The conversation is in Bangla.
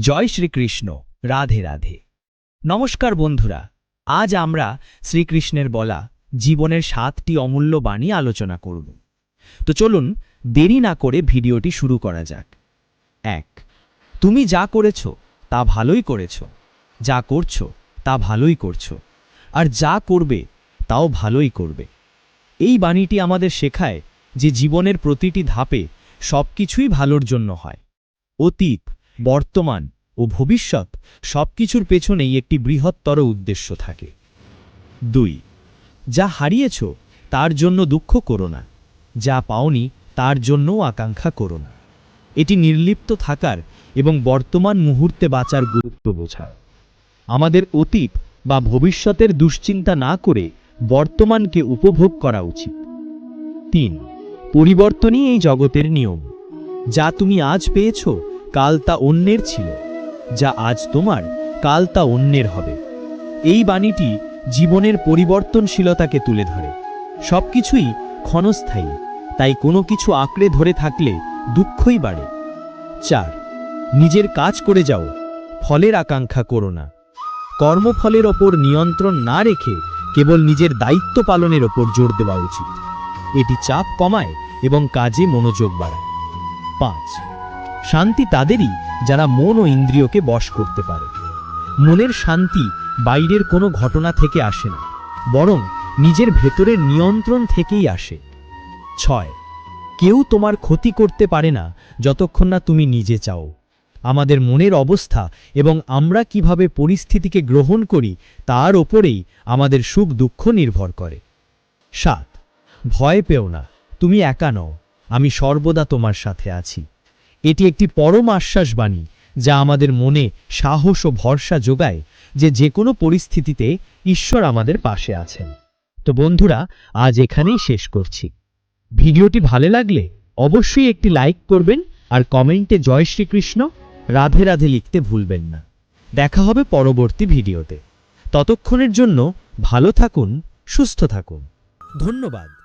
জয় শ্রীকৃষ্ণ, রাধে রাধে। নমস্কার বন্ধুরা, আজ আমরা শ্রীকৃষ্ণের বলা জীবনের সাতটি অমূল্য বাণী আলোচনা করব। তো চলুন দেরি না করে ভিডিওটি শুরু করা যাক। এক, তুমি যা করেছ, তা ভালোই করেছ। যা করছ, তা ভালোই করছ। আর যা করবে, তাও ভালোই করবে। এই বাণীটি আমাদের শেখায় যে জীবনের প্রতিটি ধাপে সবকিছুই ভালোর জন্য হয়। অতীত বর্তমান ও ভবিষ্যৎ সবকিছুর পেছনেই একটি বৃহত্তর উদ্দেশ্য থাকে। দুই, যা হারিয়েছ তার জন্য দুঃখ করো না, যা পাওনি তার জন্যও আকাঙ্ক্ষা করো না। এটি নির্লিপ্ত থাকার এবং বর্তমান মুহূর্তে বাঁচার গুরুত্ব বোঝায় আমাদের অতীত বা ভবিষ্যতের দুশ্চিন্তা না করে বর্তমানকে উপভোগ করা উচিত। তিন, পরিবর্তনই এই জগতের নিয়ম, যা তুমি আজ পেয়েছ কাল তা অন্যের ছিল, যা আজ তোমার কাল তা অন্যের হবে। এই বাণীটি জীবনের পরিবর্তনশীলতাকে তুলে ধরে। সবকিছুই ক্ষণস্থায়ী, তাই কোনো কিছু আঁকড়ে ধরে থাকলে দুঃখই বাড়ে। চার, নিজের কাজ করে যাও, ফলের আকাঙ্ক্ষা করো না। কর্মফলের ওপর নিয়ন্ত্রণ না রেখে কেবল নিজের দায়িত্ব পালনের ওপর জোর দেওয়া উচিত। এটি চাপ কমায় এবং কাজে মনোযোগ বাড়ায়। পাঁচ শান্তি তাদেরই যারা মন ও ইন্দ্রিয়কে বশ করতে পারে। মনের শান্তি বাইরের কোনো ঘটনা থেকে আসে না, বরং নিজের ভেতরের নিয়ন্ত্রণ থেকেই আসে। ছয়, কেউ তোমার ক্ষতি করতে পারে না যতক্ষণ না তুমি নিজে চাও। আমাদের মনের অবস্থা এবং আমরা কীভাবে পরিস্থিতিকে গ্রহণ করি তার ওপরেই আমাদের সুখ দুঃখ নির্ভর করে। সাত, ভয় পেও না, তুমি একা নও, আমি সর্বদা তোমার সাথে আছি। এটি একটি পরম আশ্বাসবাণী যা আমাদের মনে সাহস ও ভরসা যোগায় যে যে কোনো পরিস্থিতিতে ঈশ্বর আমাদের পাশে আছেন। তো বন্ধুরা, আজ এখানেই শেষ করছি। ভিডিওটি ভালো লাগলে অবশ্যই একটি লাইক করবেন আর কমেন্টে জয় শ্রীকৃষ্ণ, রাধে রাধে লিখতে ভুলবেন না। দেখা হবে পরবর্তী ভিডিওতে। ততক্ষণের জন্য ভালো থাকুন, সুস্থ থাকুন। ধন্যবাদ।